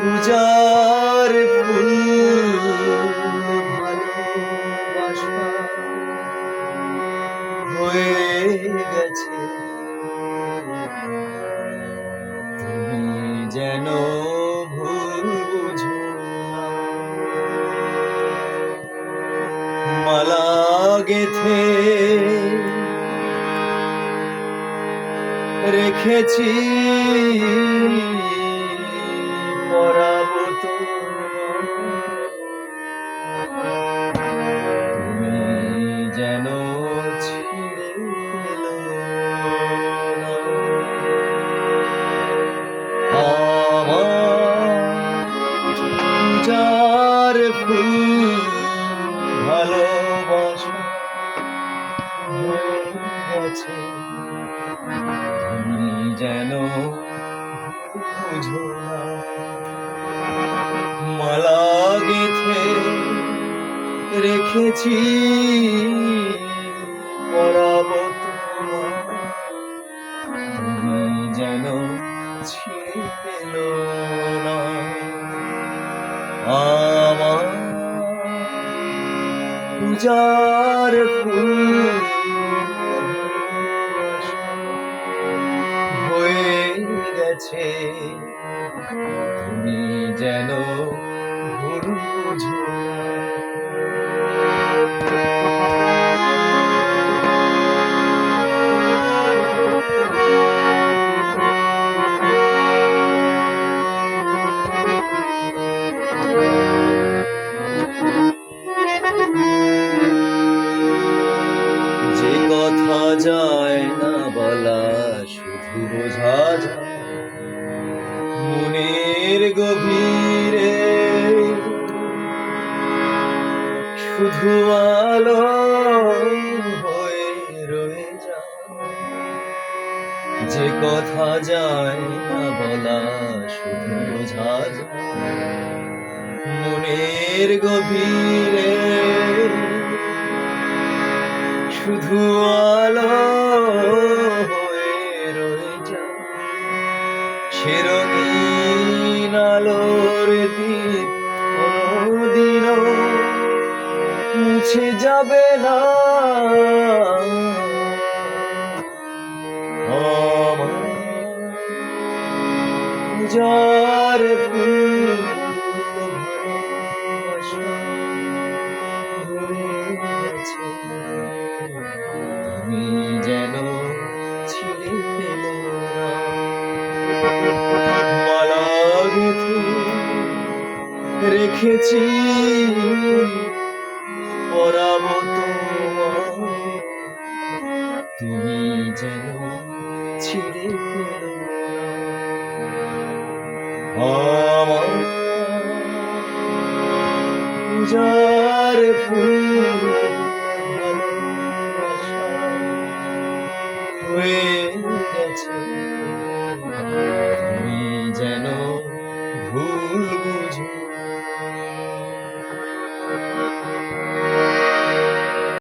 পূজার ফুল। হয়ে গেছে। তুমি যেন মালা গেথে রেখেছি। তুমি যেন ছিঁড়ে পূজার ফুল ভালোবাসা গেছে তুমি যেন বুঝো না তুমি যেন না। পূজার ফুল হয়ে গেছে। তুমি যেন ভুল বুঝো যায় না বলা, শুধু বোঝা যায়। মনের গভীরে শুধু আলো যে কথা যায় না বলা, শুধু বোঝা যায়। মনের গভীরে আলো হয়ে রয়ে যায় সে রঙিন আলোর দ্বীপ কোনোদিনও মুছে যাবে না। পূজার ফুল তুমি যেন ছিঁড়ে। মালা গেঁথে রেখেছি তুমি যেন ছিঁড়ে। আমার পূজার ফুল হয়ে গেছে। তুমি যেন